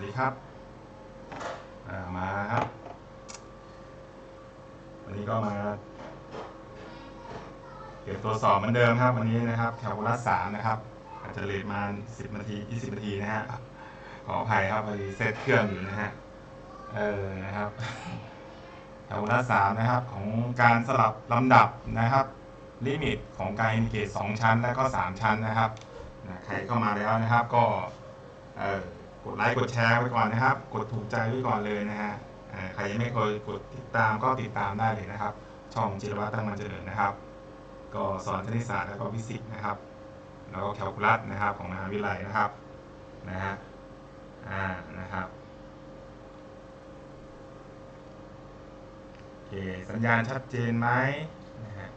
สวัสดีครับมาครับ วันนี้ก็มา เก็บตัวสอบเหมือนเดิมครับวันนี้นะครับแถวรัสสามนะครับ อาจจะเลทมาสิบนาทียี่สิบนาทีนะฮะขออภัยครับพอดีเซตเครื่องอยู่นะฮะเออนะครับแถวรัสสามนะครับ ของการสลับลำดับนะครับ ลิมิตของการอินดิเกตสองชั้นและก็สามชั้นนะครับใครเข้ามาแล้วนะครับก็เออ กดไลค์กดแชร์ไว้ก่อนนะครับ กดถูกใจไว้ก่อนเลยนะฮะใครยังไม่เคยกดติดตามก็ติดตามได้เลยนะครับ ช่องจิรวัตรตั้งมันเจริญนะครับ ก็สอนคณิตศาสตร์แล้วก็ฟิสิกส์นะครับ แล้วก็แคลคูลัสนะครับของมหาวิทยาลัยนะครับนะฮะอ่านะครับโอเคสัญญาณชัดเจนไหมนะฮะ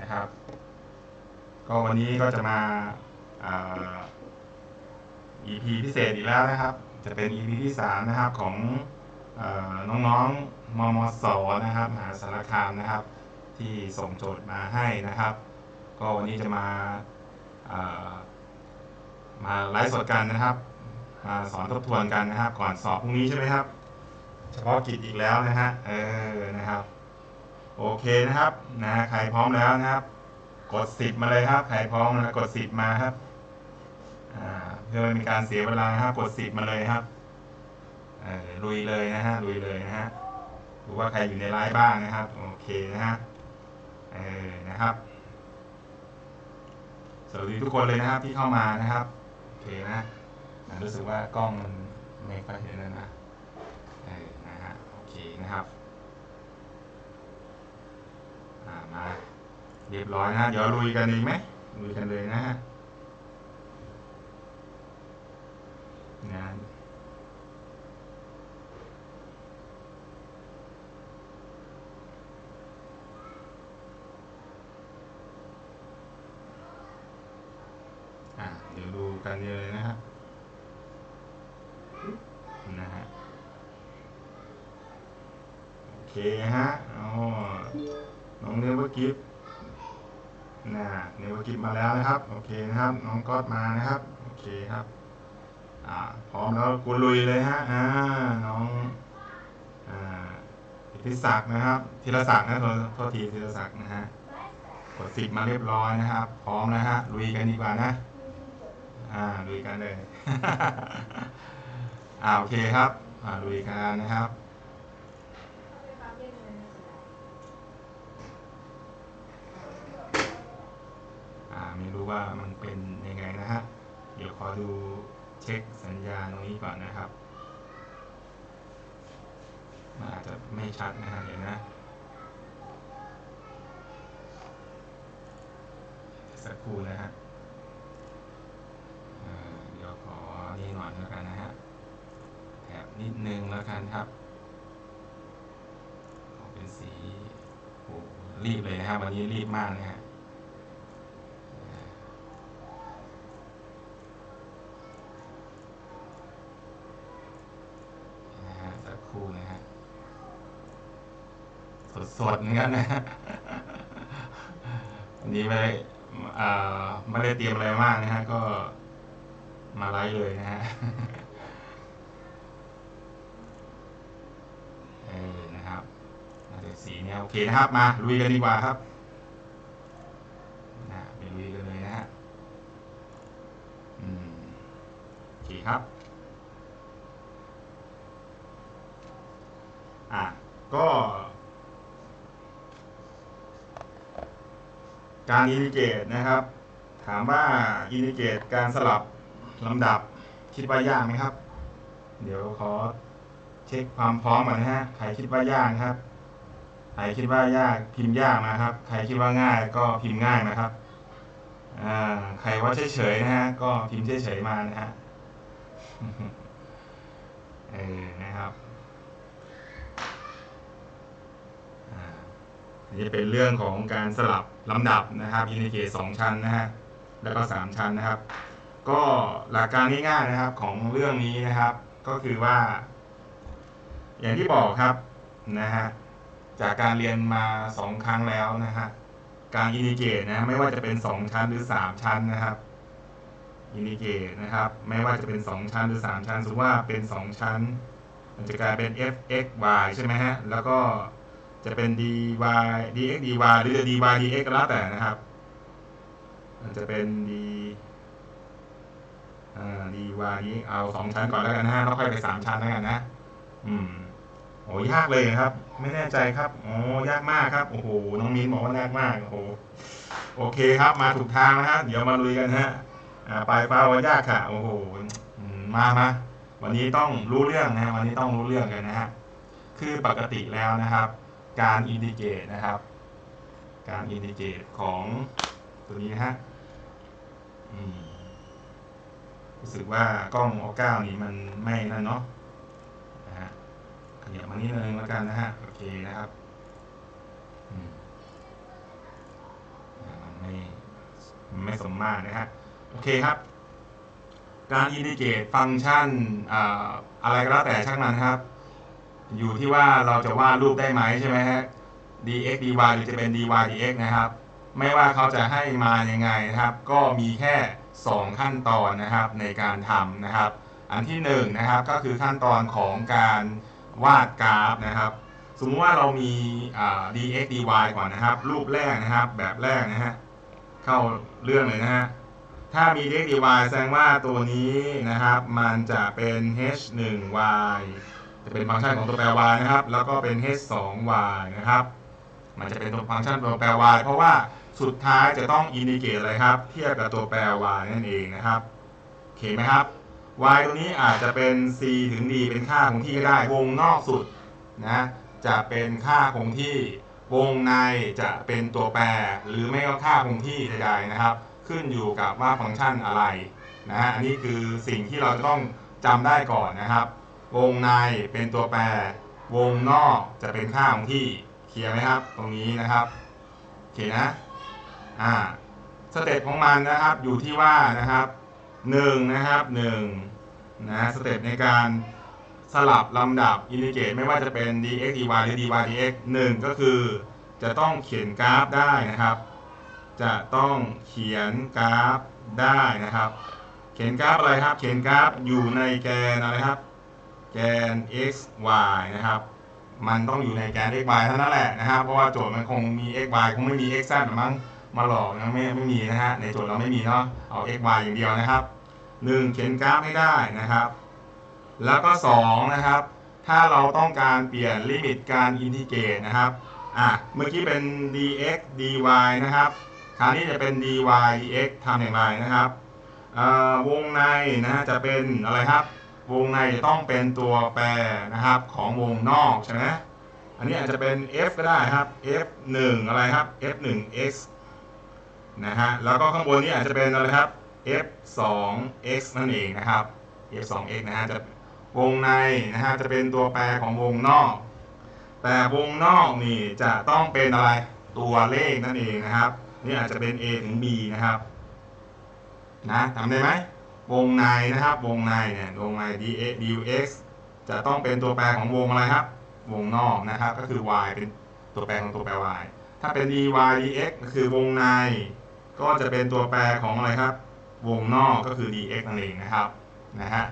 นะครับ ก็วันนี้ก็จะมาอ่า EP พิเศษอีกแล้วนะครับ จะเป็น EP ที่สามนะครับของอน้องๆมมสนะครับมหาสารคามนะครับ ที่ส่งโจทย์มาให้นะครับ ก็วันนี้จะมาามาไลฟ์สดกันนะครับมาสอนทบทวนกันนะครับ ก่อนสอบพรุ่งนี้ใช่ไหมครับ เฉพาะกิจอีกแล้วนะฮะเออนะครับ โอเคนะครับนะใครพร้อมแล้วนะครับ กดสิบมาเลยครับ ใครพร้อมแล้วกดสิบมาครับเพื่อไม่มีการเสียเวลาครับกดสิบมาเลยครับลุยเลยนะฮะลุยเลยนะฮะดูว่าใครอยู่ในไลฟ์บ้างนะครับ โอเคนะฮะเออนะครับ สวัสดีทุกคนเลยนะครับที่เข้ามานะครับโอเคนะนะรู้สึกว่ากล้องมันไม่ค่อยเห็นแล้วนะเออนะฮะโอเคนะครับ อ่า มาเรียบร้อยนะเดี๋ยวลุยกันอีไหมลุยกันเลยนะฮะงานอ่าเดี๋ยวดูกันเลยนะฮะนะฮะโอเคฮะอ๋อ น้องเนเวอร์กิฟนะเนเวอร์กิฟมาแล้วนะครับ โอเคนะครับ น้องก๊อตมานะครับ โอเคครับ อ่า พร้อมแล้วกูลุยเลยฮะ อ่า น้อง อ่าอิทธิศักดิ์นะครับ ธีรศักดิ์นะโทษโทษทีธีรศักดิ์นะฮะ กดสิบมาเรียบร้อยนะครับ พร้อมนะฮะ ลุยกันดีกว่านะ อ่า ลุยกันเลย อ่า โอเคครับ อ่า ลุยกันนะครับ ไม่รู้ว่ามันเป็นยังไงนะฮะ เดี๋ยวขอดูเช็คสัญญาณตรงนี้ก่อนนะครับมันอาจจะไม่ชัดนะฮะเดี๋ยวนะสักครู่นะฮะเดี๋ยวขอนี่หน่อยแล้วกันนะฮะแถบนิดนึงแล้วกันครับขอเป็นสีโอ้รีบเลยนะครับวันนี้รีบมากนะฮะสักครู่นะฮะ สดเหมือนกันนะฮะวันนี้ไม่ได้อ่าไม่ได้เตรียมอะไรมากนะฮะ ก็มาไลฟ์เลยนะฮะเออนะครับจากสีเนี้ยโอเคนะครับ มาลุยกันดีกว่าครับนะไปลุยกันเลยนะฮะอืมโอเคครับ อะก็ การอินดิเกตนะครับ ถามว่าอินดิเกตการสลับลำดับคิดว่ายากไหมครับ เดี๋ยวขอเช็คความพร้อมก่อนนะฮะใครคิดว่ายากครับใครคิดว่ายากพิมพ์ยากมาครับ ใครคิดว่าง่ายก็พิมพ์ง่ายนะครับใครว่าเฉยๆนะฮะก็พิมพ์เฉยๆมานะฮะเออนะครับ อ่าอั นนี้เป็นเรื่องของการสลับลำดับนะครับอินิเกตสองชั้นนะฮะแล้วก็สามชั้นนะครับ ก็หลักการง่ายๆนะครับของเรื่องนี้นะครับ ก็คือว่า อย่างที่บอกครับนะฮะจากการเรียนมาสองครั้งแล้วนะฮะการอินดิเกตนะไม่ว่าจะเป็น 2 ชั้นหรือ 3 ชั้นนะครับอินดิเกตนะครับไม่ว่าจะเป็น 2 ชั้นหรือ 3 ชั้นสมมติว่าเป็น 2 ชั้น มันจะกลายเป็น f x y ใช่ไหมฮะแล้วก็ จะเป็น dy dx dy หรือจะ dy dx ก็แล้วแต่นะครับมันจะเป็น d อ่า dy dx เอา2ชั้นก่อนแล้วกันนะฮะแล้วค่อยไป3ชั้นแล้วกันนะ อืมโอ้ยากเลยครับ ไม่แน่ใจครับโอ้ยากมากครับ โอ้โห น้องมีนบอกว่ายากมาก โอ้โห โอเคครับ มาถูกทางนะฮะ เดี๋ยวมาลุยกันฮะ อ่า ไปเปล่าว่ายากค่ะ โอ้โหอืมมามา วันนี้ต้องรู้เรื่องนะฮะ วันนี้ต้องรู้เรื่องกันนะฮะ คือปกติแล้วนะครับ การอินดิเกตนะครับ การอินดิเกตของตัวนี้ฮะรู้สึกว่ากล้องอเก้านี่มันไม่นั่นเนาะนะฮะขยับมานิดนึงแล้วกันนะฮะ โอเคนะครับมันไม่ไม่สมมาตรนะฮะ โอเคครับ การอินดิเกตฟังก์ชันอ่าอะไรก็แล้วแต่ช่างมันครับ อยู่ที่ว่าเราจะวาดรูปได้ไหมใช่ไหมฮะ dx dy หรือจะเป็น dy dx นะครับ ไม่ว่าเขาจะให้มายังไงนะครับ ก็มีแค่ 2 ขั้นตอนนะครับในการทำนะครับ อันที่1นงนะครับก็คือขั้นตอนของการวาดกราฟนะครับ สมมติว่าเรามี dx dy ก่อนนะครับ รูปแรกนะครับ แบบแรกนะฮะเข้าเรื่องเลยนะฮะถ้ามี dx dy แสดงว่าตัวนี้นะครับ มันจะเป็น h 1 y จะเป็นฟังก์ชันของตัวแปร y นะครับ แล้วก็เป็น h 2 y นะครับ มันจะเป็นตัวฟังก์ชันตัวแปร y เพราะว่าสุดท้ายจะต้องอินดิเกตอะไรครับ เทียบกับตัวแปร y นั่นเองนะครับโอเคไหมครับ y ตัวนี้อาจจะเป็น c ถึง d เป็นค่าคงที่ก็ได้ วงนอกสุดนะจะเป็นค่าคงที่ วงในจะเป็นตัวแปร หรือไม่ก็ค่าคงที่ใดๆนะครับ ขึ้นอยู่กับว่าฟังก์ชันอะไรนะฮะอันนี้คือสิ่งที่เราจะต้องจำได้ก่อนนะครับ วงในเป็นตัวแปร วงนอกจะเป็นค่าของที่เคลียร์ไหมครับ ตรงนี้นะครับโอเคนะอ่าสเต็ปของมันนะครับอยู่ที่ว่านะครับหนึ่งนะครับหนึ่งนะสเต็ปในการสลับลำดับอินดิเกตไม่ว่าจะเป็น dx dy หรือ dy dx หนึ่งก็คือจะต้องเขียนกราฟได้นะครับ จะต้องเขียนกราฟได้นะครับ เขียนกราฟอะไรครับ เขียนกราฟอยู่ในแกนอะไรครับ แกน x y นะครับ มันต้องอยู่ในแกน x y เท่านั้นแหละนะครับ เพราะว่าโจทย์มันคงมี x y คงไม่มี x z หรอมั้ง มาหลอกนะไม่ไม่มีนะฮะ ในโจทย์เราไม่มีเนาะ เอา x y อย่างเดียวนะครับหนึ่งเขียนกราฟให้ได้นะครับ แล้วก็สองนะครับ ถ้าเราต้องการเปลี่ยนลิมิตการอินทิเกรตนะครับ อะ เมื่อกี้เป็น dx dy นะครับ คราวนี้จะเป็น dy dx ทำอย่างไรนะครับวงในนะฮะจะเป็นอะไรครับ วงในจะต้องเป็นตัวแปรนะครับของวงนอกใช่ไหมอันนี้อาจจะเป็น f ก็ได้ครับ f 1อะไรครับ f 1 x นะฮะแล้วก็ข้างบนนี้อาจจะเป็นอะไรครับ f 2 x นั่นเองนะครับ f 2 x นะฮะจะวงในนะฮะจะเป็นตัวแปรของวงนอก แต่วงนอกนี่จะต้องเป็นอะไรตัวเลขนั่นเองนะครับ นี่อาจจะเป็น a ถึง b นะครับนะทำได้ไหม วงในนะครับ วงในเนี่ยวงใน dx dx จะต้องเป็นตัวแปรของวงอะไรครับ วงนอกนะครับ ก็คือ y เป็นตัวแปรของตัวแปร y ถ้าเป็น dy dx ก็คือวงใน ก็จะเป็นตัวแปรของอะไรครับ วงนอกก็คือ dx นั่นเองนะครับนะฮะ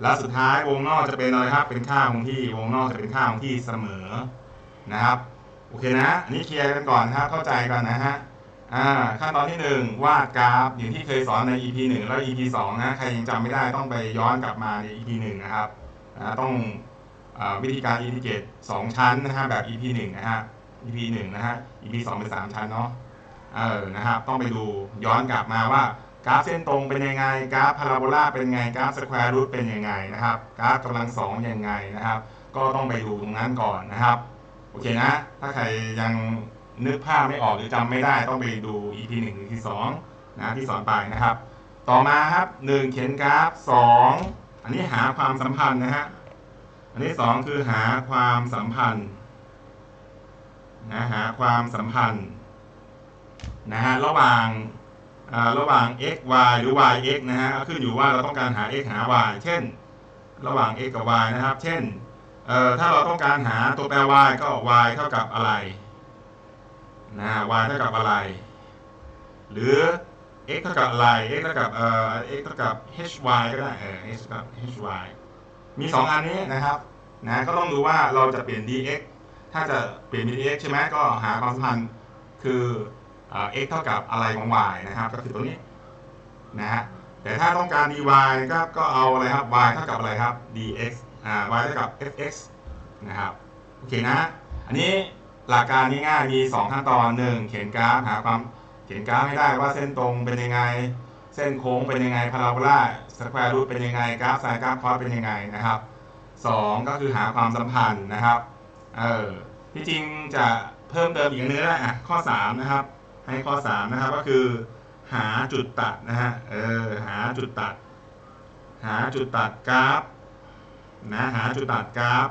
แล้วสุดท้ายวงนอกจะเป็นอะไรครับ เป็นค่าคงที่วงนอกจะเป็นค่าคงที่เสมอนะครับ โอเคนะ อันนี้เคลียร์กันก่อนนะครับเข้าใจกันนะฮะ อ่าขั้นตอนที่ 1 วาดกราฟอย่างที่เคยสอนใน EP 1 แล้ว EP 2 นะ ใครยังจำไม่ได้ต้องไปย้อนกลับมาใน EP 1 นะครับนะต้องอวิธีการอินทิเกรต2ชั้นนะฮะแบบ EP 1 นะฮะ EP 1 นะฮะ EP 2 เป็น 3 ชั้นเนาะเออนะครับต้องไปดูย้อนกลับมาว่ากราฟเส้นตรงเป็นยังไงกราฟพาราโบลาเป็นไงกราฟสแควร์รูทเป็นยังไงนะครับกราฟกำลังสองยังไงนะครับ ก็ต้องไปดูตรงนั้นก่อนนะครับ โอเคนะ ถ้าใครยัง นึกภาพไม่ออกหรือจำไม่ได้ต้องไปดู EP 1 EP 2นะที่สอนไปนะครับ ต่อมาครับ1เขียนกราฟ2อันนี้หาความสัมพันธ์นะฮะอันที่2คือหาความสัมพันธ์นะหาความสัมพันธ์นะฮะระหว่างระหว่าง x y หรือ y x นะฮะขึ้นอยู่ว่าเราต้องการหา x หา y เช่น ระหว่าง x กับ y นะครับ เช่นถ้าเราต้องการหาตัวแปร y ก็ y เท่ากับอะไร นะ y เท่ากับอะไร หรือ x เท่ากับอะไร x เท่ากับเอ่อ x เท่ากับ hy ก็ได้เออ x เท่ากับ hy มีสองอันนี้นะครับนะก็ต้องดูว่าเราจะเปลี่ยน dx ถ้าจะเปลี่ยน dx ใช่ไหมก็หาความสัมพันธ์คือเอ่อ x เท่ากับอะไรของ y นะครับ ก็คือตัวนี้นะฮะแต่ถ้าต้องการ dy นะครับก็เอาอะไรครับ y เท่ากับอะไรครับ dx อ่า y เท่ากับ fx นะครับโอเคนะ อันนี้ หลักการง่ายๆมี 2 ขั้นตอน 1 เขียนกราฟหาความเขียนกราฟให้ได้ว่าเส้นตรงเป็นยังไง เส้นโค้งเป็นยังไงพาราโบลาสแควร์รูทเป็นยังไงกราฟไซน์กราฟคอสเป็นยังไงนะครับ 2 ก็คือหาความสัมพันธ์นะครับเออที่จริงจะเพิ่มเติมอีกอันนึงได้อะข้อ 3 นะครับ ให้ข้อ 3 นะครับก็คือ หาจุดตัดนะฮะเออหาจุดตัด หาจุดตัดกราฟนะหาจุดตัดกราฟ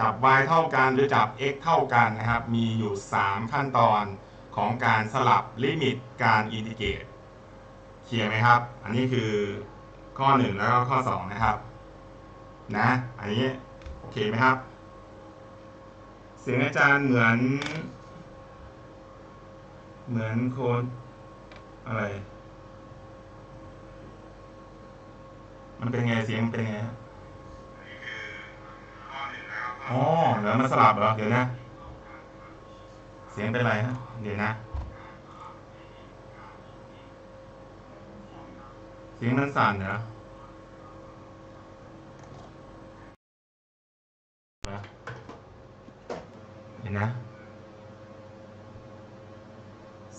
จับ y เท่ากันหรือจับ x เท่ากันนะครับ มีอยู่ 3 ขั้นตอนของการสลับลิมิตการอินทิเกรตเคลียร์ไหมครับ อันนี้คือข้อ 1 แล้วก็ข้อ 2 นะครับ นะ อันนี้โอเคไหมครับ เสียงอาจารย์เหมือน เหมือนโคนอะไร มันเป็นไงเสียงเป็นไงฮะ อ๋อเดี๋ยวมาสลับเหรอ เดี๋ยวนะ เสียงเป็นไรฮะ เดี๋ยวนะ เสียงมันสั่นเหรอเหรอเดี๋ยวนะ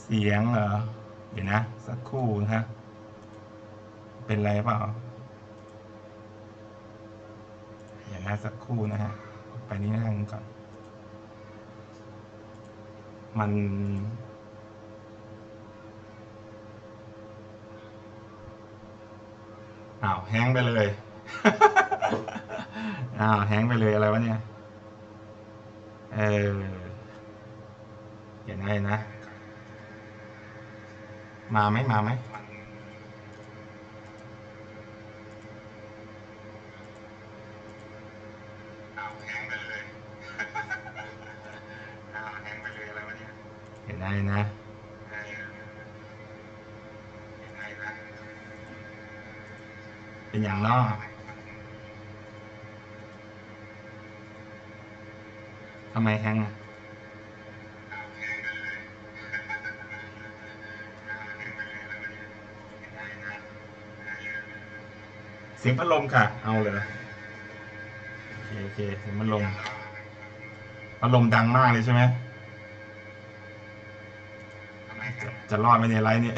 เสียงเหรอ เดี๋ยวนะ สักครู่นะฮะเป็นไรเปล่า เดี๋ยวนะสักครู่นะฮะ ไปนี้ทางก่อน มัน อ้าวแห้งไปเลย อ้าวแห้งไปเลยอะไรวะเนี่ย เออเห็นไหมนะ มาไหมมาไหม อ้าวแห้งไปเลย อ้าวแห้งไปเลยอะไรวะเนี่ย เห็ นได้นะเออเห็นได้นะเป็นอย่างนอกทำไมแห้งอะเสียงพัดลมค่ะ เอาเลยโอเคโอเคเสียงพัดลมพัดลมดังมากเลยใช่ไหม จะจะรอดไหมเนี่ยไลฟ์เนี่ย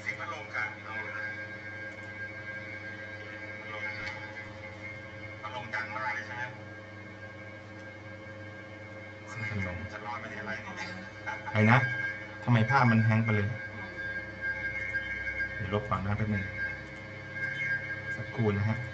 เสียงพัดลมค่ะเอาเลยพัดลมดังมากเลยใช่ไหมเสียงพัดลมจะรอดไหมเนี่ยไลฟ์เนี่ยไอ้นะทำไมภาพมันแฮงก์ไปเลย เดี๋ยวลบฝั่งหน้าแป๊บนึงสักครู่นะฮะโ